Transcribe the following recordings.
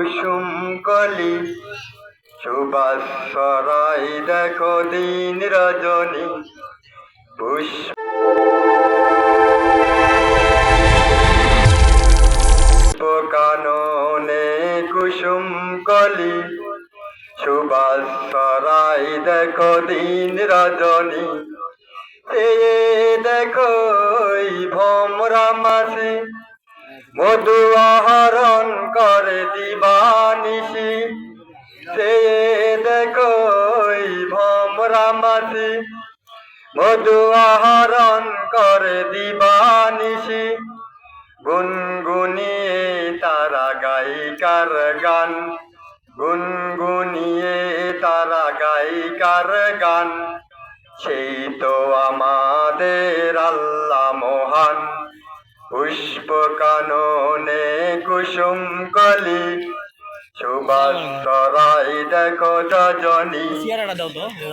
কুসুম কলি। সুবাস সরাই দেখো দিন রজনী। পুষ্প কাননে কুসুম কলি। সুবাস সরাই দেখো দিন রজনী। সে দেখো ভমরা মাসি। মধু আহরণ করে দিবানিসি সে দেখো ভমরা মধু আহরণ করে দিবানিসি গুনগুনিয়ে তারা গায়িকার গান। গুনগুনিয়ে তারা গায়িকার গান। সেই তো আমাদের আল্লাহ মহান। পুষ্প কাননে কুসুম কলি সুবাস সরাই দেখো তো।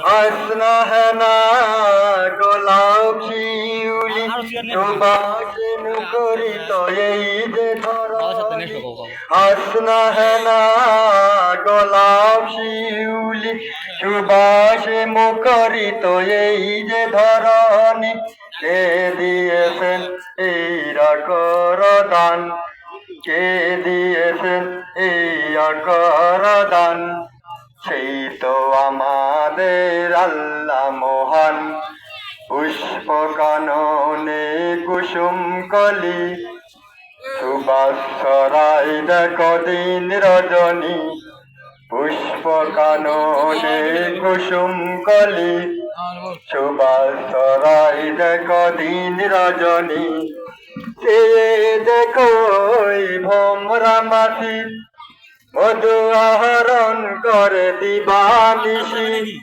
আসনা হেনা গোলাপ শিউলি। সুবাসে মুখরিত এই যে ধরণী। আসনা হেনা গোলাপ শিউলি সুবাসে মুখরিত এই যে ধরণী। কে দিয়েছেন এই রাকর দান? কে দিয়েছেন এই আকর দান সেই তো আমাদের আল্লাহ মহান। পুষ্প কাননে কুসুম কলি। সুবাস সরাই দেখো দিন রজনী। পুষ্প কাননে কুসুম কলি। সুবাস সরাই দেখো রজনী। সে দেখো ভমরা মাটি। মধু আহরণ করে দিবানিসি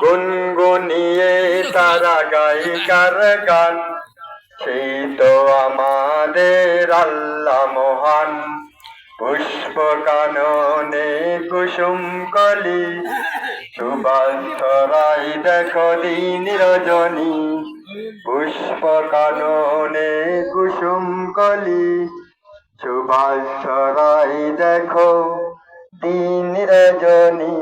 গুনগুনিয়ে তারা গায়িকার গান। সেই তো আমাদের আল্লাহ মহান। পুষ্প কাননে কুসুম কলি। সুবাস দেখো দিন রজনী। পুষ্প কাননে কুসুম কলি সুবাস দেখো দিন রজনী